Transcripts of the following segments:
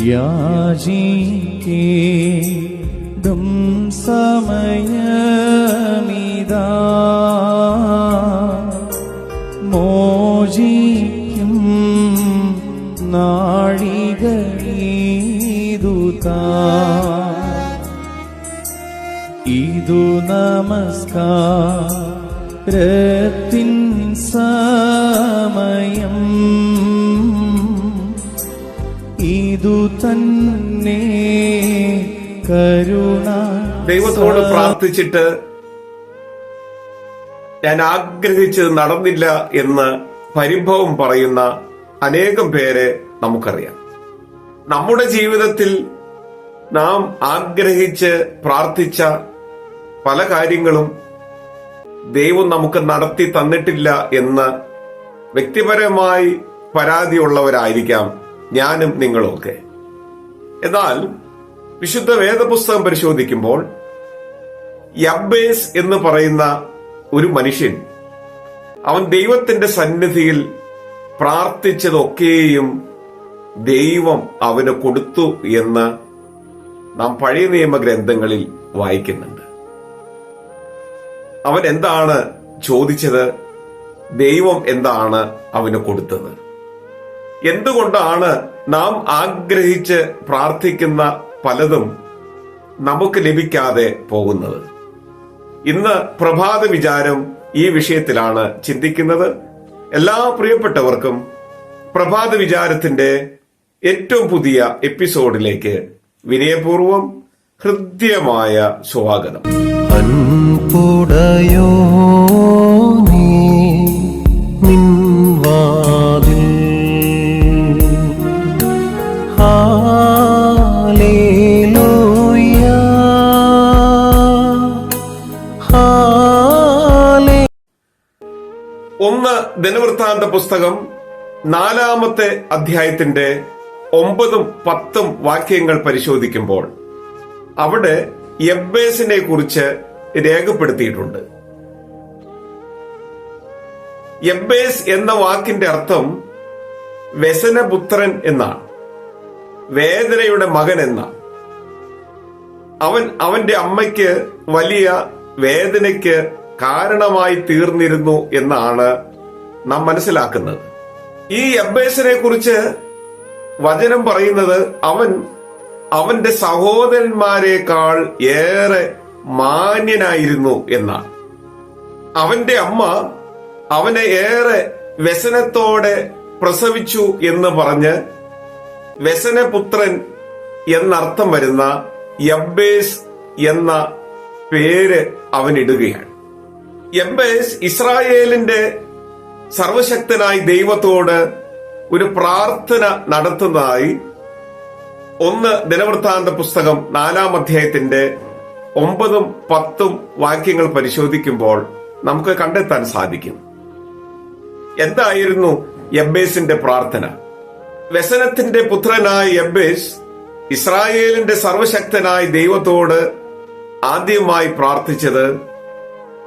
യാചിക്കേടും സമയമിതാ. മോചിക്കും നാഴികീതുതാ ഇതു നമസ്കാരത്തിൻ സമയം ഇതു തന്നെ കരുണ ദൈവത്തോട് പ്രാർത്ഥിച്ചിട്ട് ഞാൻ ആഗ്രഹിച്ചത് നടന്നില്ല എന്ന് പരിഭവം പറയുന്ന അനേകം പേരെ നമുക്കറിയാം. നമ്മുടെ ജീവിതത്തിൽ നാം ആഗ്രഹിച്ച് പ്രാർത്ഥിച്ച പല കാര്യങ്ങളും ദൈവം നമുക്ക് നടത്തി തന്നിട്ടില്ല എന്ന് വ്യക്തിപരമായി പരാതിയുള്ളവരായിരിക്കാം. ഞാനും നിങ്ങളുമൊക്കെ എന്നാൽ വിശുദ്ധ വേദപുസ്തകം പരിശോധിക്കുമ്പോൾ യബ്ബേസ് എന്ന് പറയുന്ന ഒരു മനുഷ്യൻ അവൻ ദൈവത്തിന്റെ സന്നിധിയിൽ പ്രാർത്ഥിച്ചതൊക്കെയും ദൈവം അവന് കൊടുത്തു എന്ന് നാം പഴയ നിയമ ഗ്രന്ഥങ്ങളിൽ വായിക്കുന്നുണ്ട്. അവൻ എന്താണ് ചോദിച്ചത്? ദൈവം എന്താണ് അവന് കൊടുത്തത്? എന്തുകൊണ്ടാണ് നാം ആഗ്രഹിച്ച് പ്രാർത്ഥിക്കുന്ന പലതും നമുക്ക് ലഭിക്കാതെ പോകുന്നത്? ഇന്ന് പ്രഭാത വിചാരം ഈ വിഷയത്തിലാണ് ചിന്തിക്കുന്നത്. എല്ലാ പ്രിയപ്പെട്ടവർക്കും പ്രഭാത വിചാരത്തിന്റെ ഏറ്റവും പുതിയ എപ്പിസോഡിലേക്ക് വിനയപൂർവം ഹൃദ്യമായ സ്വാഗതം. അൻപുടയോ നീ ഒന്ന് ദിനവൃത്താന്ത പുസ്തകം നാലാമത്തെ അധ്യായത്തിന്റെ ഒമ്പതും പത്തും വാക്യങ്ങൾ പരിശോധിക്കുമ്പോൾ അവിടെ യബ്ബേസിനെ കുറിച്ച് രേഖപ്പെടുത്തിയിട്ടുണ്ട്. യബ്ബേസ് എന്ന വാക്കിന്റെ അർത്ഥം വ്യസനപുത്രൻ എന്നാണ് വേദനയുടെ മകൻ എന്നാണ്. അവൻ അവന്റെ അമ്മയ്ക്ക് വലിയ വേദനയ്ക്ക് കാരണമായി തീർന്നിരുന്നു എന്നാണ് നാം മനസ്സിലാക്കുന്നത്. ഈ അബ്ബേസിനെ കുറിച്ച് വചനം പറയുന്നത് അവൻ അവന്റെ സഹോദരന്മാരെക്കാൾ ഏറെ മാന്യനായിരുന്നു എന്നാണ്. അവന്റെ അമ്മ അവനെ ഏറെ വ്യസനത്തോടെ പ്രസവിച്ചു എന്ന് പറഞ്ഞ് വ്യസനപുത്രൻ എന്നർത്ഥം വരുന്ന യബ്ബേസ് എന്ന പേര് അവനിടുകയാണ്. യബ്ബേസ് ഇസ്രായേലിന്റെ സർവശക്തനായി ദൈവത്തോട് ഒരു പ്രാർത്ഥന നടത്തുന്നതായി ഒന്ന് ദിനവൃത്താന്ത പുസ്തകം നാലാം അധ്യായത്തിന്റെ ഒമ്പതും പത്തും വാക്യങ്ങൾ പരിശോധിക്കുമ്പോൾ നമുക്ക് കണ്ടെത്താൻ സാധിക്കും. എന്തായിരുന്നു എബേസിന്റെ പ്രാർത്ഥന? വ്യസനത്തിന്റെ പുത്രനായ എബേസ് ഇസ്രായേലിന്റെ സർവശക്തനായ ദൈവത്തോട് ആദ്യമായി പ്രാർത്ഥിച്ചത്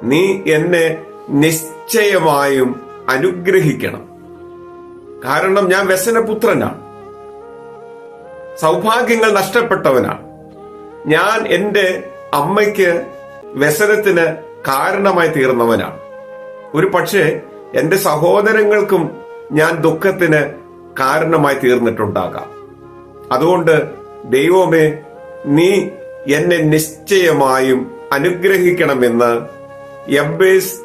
നീ എന്നെ നിശ്ചയമായും അനുഗ്രഹിക്കണം. കാരണം ഞാൻ വ്യസനപുത്രനാണ്. സൗഭാഗ്യങ്ങൾ നഷ്ടപ്പെട്ടവനാണ്. ഞാൻ എന്റെ അമ്മയ്ക്ക് വ്യസനത്തിന് കാരണമായി തീർന്നവനാണ്. ഒരു പക്ഷേ എന്റെ സഹോദരങ്ങൾക്കും ഞാൻ ദുഃഖത്തിന് കാരണമായി തീർന്നിട്ടുണ്ടാകാം. അതുകൊണ്ട് ദൈവമേ നീ എന്നെ നിശ്ചയമായും അനുഗ്രഹിക്കണമെന്ന് യബ്ബേസ്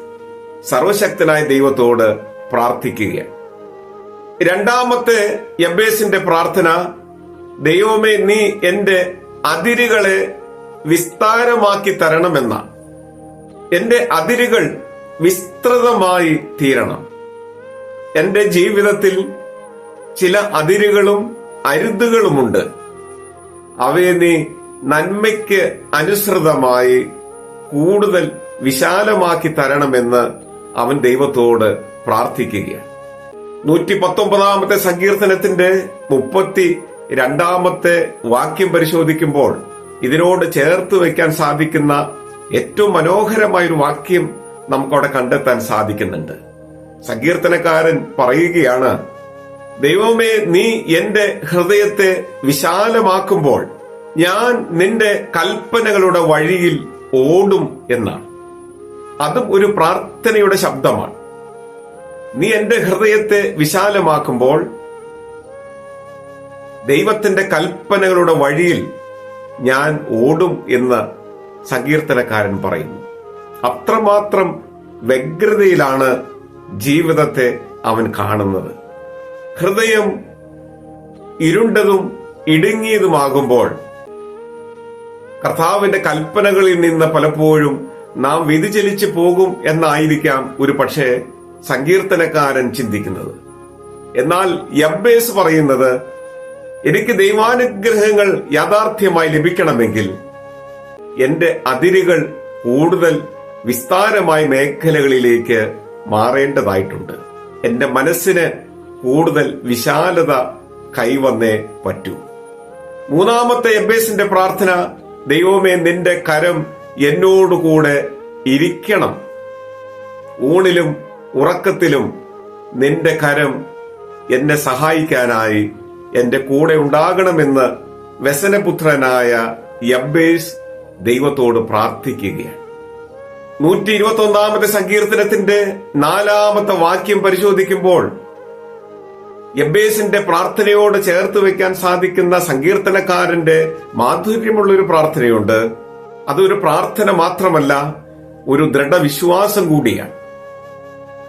സർവശക്തനായ ദൈവത്തോട് പ്രാർത്ഥിക്കുകയാണ്. രണ്ടാമത്തെ യബ്ബേസിന്റെ പ്രാർത്ഥന ദൈവമേ നീ എന്റെ അതിരുകളെ വിസ്താരമാക്കി തരണമെന്ന എന്റെ അതിരുകൾ വിസ്തൃതമായി തീരണം. എന്റെ ജീവിതത്തിൽ ചില അതിരുകളും അരുതുകളുമുണ്ട്. അവയെ നീ നന്മയ്ക്ക് അനുസൃതമായി കൂടുതൽ വിശാലമാക്കി തരണമെന്ന് അവൻ ദൈവത്തോട് പ്രാർത്ഥിക്കുകയാണ്. നൂറ്റി പത്തൊമ്പതാമത്തെ സങ്കീർത്തനത്തിന്റെ മുപ്പത്തി രണ്ടാമത്തെ വാക്യം പരിശോധിക്കുമ്പോൾ ഇതിനോട് ചേർത്ത് വയ്ക്കാൻ സാധിക്കുന്ന ഏറ്റവും മനോഹരമായ ഒരു വാക്യം നമുക്കവിടെ കണ്ടെത്താൻ സാധിക്കുന്നുണ്ട്. സങ്കീർത്തനക്കാരൻ പറയുകയാണ് ദൈവമേ നീ എന്റെ ഹൃദയത്തെ വിശാലമാക്കുമ്പോൾ ഞാൻ നിന്റെ കൽപ്പനകളുടെ വഴിയിൽ ഓടും എന്നാണ്. അതും ഒരു പ്രാർത്ഥനയുടെ ശബ്ദമാണ്. നീ എന്റെ ഹൃദയത്തെ വിശാലമാക്കുമ്പോൾ ദൈവത്തിന്റെ കൽപ്പനകളുടെ വഴിയിൽ ഞാൻ ഓടും എന്ന് സങ്കീർത്തനക്കാരൻ പറയുന്നു. അത്രമാത്രം വ്യഗ്രതയിലാണ് ജീവിതത്തെ അവൻ കാണുന്നത്. ഹൃദയം ഇരുണ്ടതും ഇടുങ്ങിയതുമാകുമ്പോൾ കർത്താവിന്റെ കൽപ്പനകളിൽ നിന്ന് പലപ്പോഴും നാം വ്യതിചലിച്ചു പോകും എന്നായിരിക്കാം ഒരു പക്ഷേ സങ്കീർത്തനക്കാരൻ ചിന്തിക്കുന്നത്. എന്നാൽ യബ്ബേസ് പറയുന്നത് എനിക്ക് ദൈവാനുഗ്രഹങ്ങൾ യാഥാർത്ഥ്യമായി ലഭിക്കണമെങ്കിൽ എന്റെ അതിരുകൾ കൂടുതൽ വിസ്താരമായ മേഖലകളിലേക്ക് മാറേണ്ടതായിട്ടുണ്ട്. എന്റെ മനസ്സിന് കൂടുതൽ വിശാലത കൈവന്നേ പറ്റൂ. മൂന്നാമത്തെ എബേസിന്റെ പ്രാർത്ഥന ദൈവമേ നിന്റെ കരം എന്നോടുകൂടെ ഇരിക്കണം. ഊണിലും ഉറക്കത്തിലും നിന്റെ കരം എന്നെ സഹായിക്കാനായി എന്റെ കൂടെ ഉണ്ടാകണമെന്ന് വ്യസനപുത്രനായ യബ്ബേസ് ദൈവത്തോട് പ്രാർത്ഥിക്കുകയാണ്. നൂറ്റി ഇരുപത്തി ഒന്നാമത്തെ സങ്കീർത്തനത്തിന്റെ നാലാമത്തെ വാക്യം പരിശോധിക്കുമ്പോൾ യബ്ബേസിന്റെ പ്രാർത്ഥനയോട് ചേർത്ത് വെക്കാൻ സാധിക്കുന്ന സങ്കീർത്തനക്കാരന്റെ മാധുര്യമുള്ള ഒരു പ്രാർത്ഥനയുണ്ട്. അതൊരു പ്രാർത്ഥന മാത്രമല്ല ഒരു ദൃഢവിശ്വാസം കൂടിയാണ്.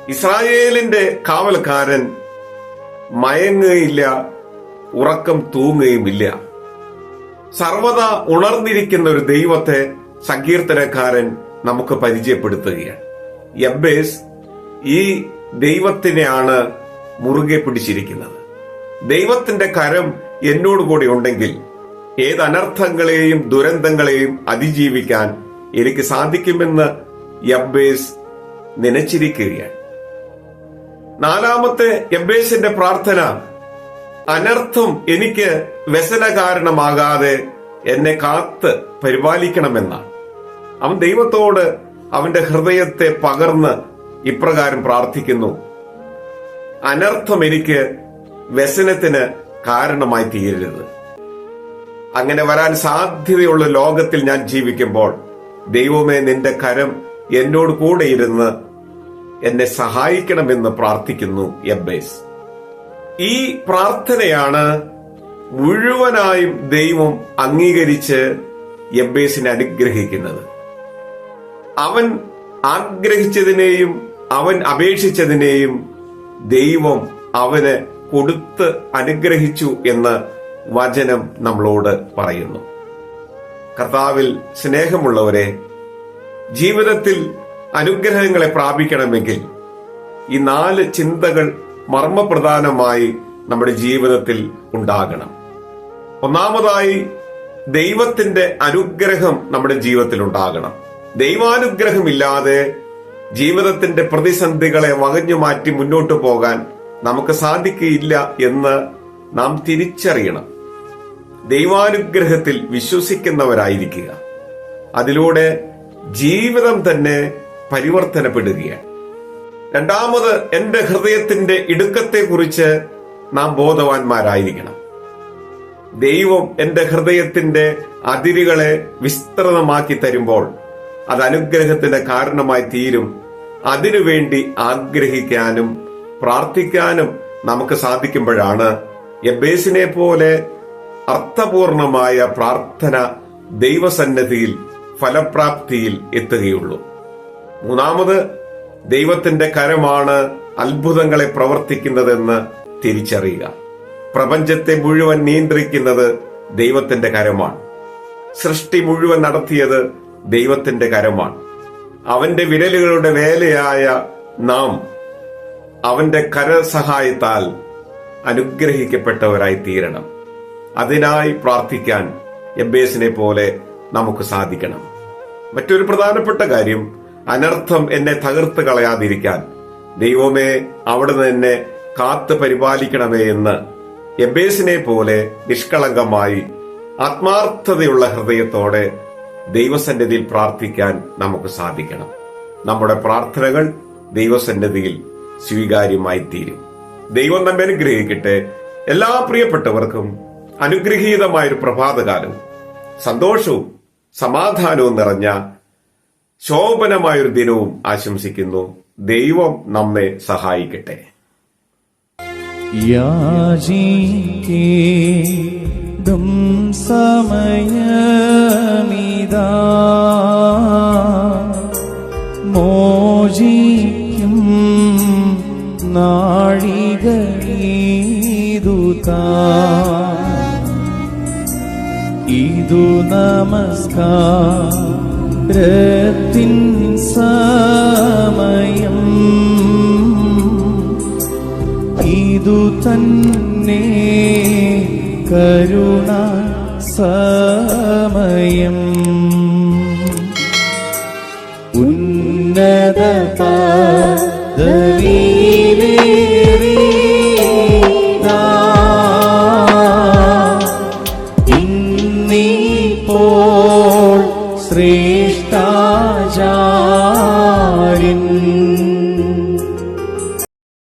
ഇസ്രായേലിന്റെ കാവൽക്കാരൻ മയങ്ങുകയില്ല ഉറക്കം തൂങ്ങുകയുമില്ല. സർവത ഉണർന്നിരിക്കുന്ന ഒരു ദൈവത്തെ സങ്കീർത്തനക്കാരൻ നമുക്ക് പരിചയപ്പെടുത്തുകയാണ്. യബ്ബേസ് ഈ ദൈവത്തിനെയാണ് മുറുകെ പിടിച്ചിരിക്കുന്നത്. ദൈവത്തിന്റെ കരം എന്നോടുകൂടി ഉണ്ടെങ്കിൽ ഏത് അനർത്ഥങ്ങളെയും ദുരന്തങ്ങളെയും അതിജീവിക്കാൻ എനിക്ക് സാധിക്കുമെന്ന് യബ്ബേസ് നനച്ചിരിക്കുകയാണ്. നാലാമത്തെ യബ്ബേസിന്റെ പ്രാർത്ഥന അനർത്ഥം എനിക്ക് വ്യസന കാരണമാകാതെ എന്നെ കാത്ത് പരിപാലിക്കണമെന്നാണ്. അവൻ ദൈവത്തോട് അവന്റെ ഹൃദയത്തെ പകർന്ന് ഇപ്രകാരം പ്രാർത്ഥിക്കുന്നു അനർത്ഥം എനിക്ക് വ്യസനത്തിന് കാരണമായി തീരരുത്. അങ്ങനെ വരാൻ സാധ്യതയുള്ള ലോകത്തിൽ ഞാൻ ജീവിക്കുമ്പോൾ ദൈവമേ നിന്റെ കരം എന്നോട് കൂടെ ഇരുന്ന് എന്നെ സഹായിക്കണമെന്ന് പ്രാർത്ഥിക്കുന്നു എബ്ബേസ് ഈ പ്രാർത്ഥനയാണ് മുഴുവനായും ദൈവം അംഗീകരിച്ച് എബ്ബേസിനെ അനുഗ്രഹിക്കുന്നത്. അവൻ ആഗ്രഹിച്ചതിനെയും അവൻ അപേക്ഷിച്ചതിനെയും ദൈവം അവന് കൊടുത്ത് അനുഗ്രഹിച്ചു എന്ന് വചനം നമ്മളോട് പറയുന്നു. കർത്താവിൽ സ്നേഹമുള്ളവരെ ജീവിതത്തിൽ അനുഗ്രഹങ്ങളെ പ്രാപിക്കണമെങ്കിൽ ഈ നാല് ചിന്തകൾ മർമ്മപ്രധാനമായി നമ്മുടെ ജീവിതത്തിൽ ഉണ്ടാകണം. ഒന്നാമതായി ദൈവത്തിന്റെ അനുഗ്രഹം നമ്മുടെ ജീവിതത്തിൽ ഉണ്ടാകണം. ദൈവാനുഗ്രഹമില്ലാതെ ജീവിതത്തിന്റെ പ്രതിസന്ധികളെ വകഞ്ഞു മാറ്റി മുന്നോട്ട് പോകാൻ നമുക്ക് സാധിക്കില്ല എന്ന് നാം തിരിച്ചറിയണം. ദൈവാനുഗ്രഹത്തിൽ വിശ്വസിക്കുന്നവരായിരിക്കുക. അതിലൂടെ ജീവിതം തന്നെ പരിവർത്തനപ്പെടുകയാണ്. രണ്ടാമത് എന്റെ ഹൃദയത്തിന്റെ ഇടുക്കത്തെക്കുറിച്ച് നാം ബോധവാന്മാരായിരിക്കണം. ദൈവം എന്റെ ഹൃദയത്തിന്റെ അതിരുകളെ വിസ്തൃതമാക്കി തരുമ്പോൾ അത് അനുഗ്രഹത്തിന്റെ കാരണമായി തീരും. അതിനുവേണ്ടി ആഗ്രഹിക്കാനും പ്രാർത്ഥിക്കാനും നമുക്ക് സാധിക്കുമ്പോഴാണ് എബേസിനെ പോലെ അർത്ഥപൂർണമായ പ്രാർത്ഥന ദൈവസന്നദ്ധിയിൽ ഫലപ്രാപ്തിയിൽ എത്തുകയുള്ളൂ. മൂന്നാമത് ദൈവത്തിന്റെ കരമാണ് അത്ഭുതങ്ങളെ പ്രവർത്തിക്കുന്നതെന്ന് തിരിച്ചറിയുക. പ്രപഞ്ചത്തെ മുഴുവൻ നിയന്ത്രിക്കുന്നത് ദൈവത്തിന്റെ കരമാണ്. സൃഷ്ടി മുഴുവൻ നടത്തിയത് ദൈവത്തിന്റെ കരമാണ്. അവന്റെ വിരലുകളുടെ വേലയായ നാം അവന്റെ കരസഹായത്താൽ അനുഗ്രഹിക്കപ്പെട്ടവരായി തീരണം അതിനായി പ്രാർത്ഥിക്കാൻ എബേസിനെ പോലെ നമുക്ക് സാധിക്കണം. മറ്റൊരു പ്രധാനപ്പെട്ട കാര്യം അനർത്ഥം എന്നെ തകർത്ത് കളയാതിരിക്കാൻ. ദൈവമേ അവിടുന്ന് എന്നെ കാത്ത് പരിപാലിക്കണമേ എന്ന് എബേസിനെ പോലെ നിഷ്കളങ്കമായി ആത്മാർത്ഥതയുള്ള ഹൃദയത്തോടെ ദൈവസന്നിധിയിൽ പ്രാർത്ഥിക്കാൻ നമുക്ക് സാധിക്കണം. നമ്മുടെ പ്രാർത്ഥനകൾ ദൈവസന്നിധിയിൽ സ്വീകാര്യമായി തീരും ദൈവം നമ്മെ അനുഗ്രഹിക്കട്ടെ. എല്ലാ പ്രിയപ്പെട്ടവർക്കും അനുഗ്രഹീതമായൊരു പ്രഭാതകാലവും സന്തോഷവും സമാധാനവും നിറഞ്ഞ ശോഭനമായൊരു ദിനവും ആശംസിക്കുന്നു. ദൈവം നമ്മെ സഹായിക്കട്ടെ. യാചിക്കേടും സമയമിതാ. ഇതു നമസ്കാരത്തിൻ സമയം. ഇതു തന്നെ കരുണ സമയം. ഉന്നത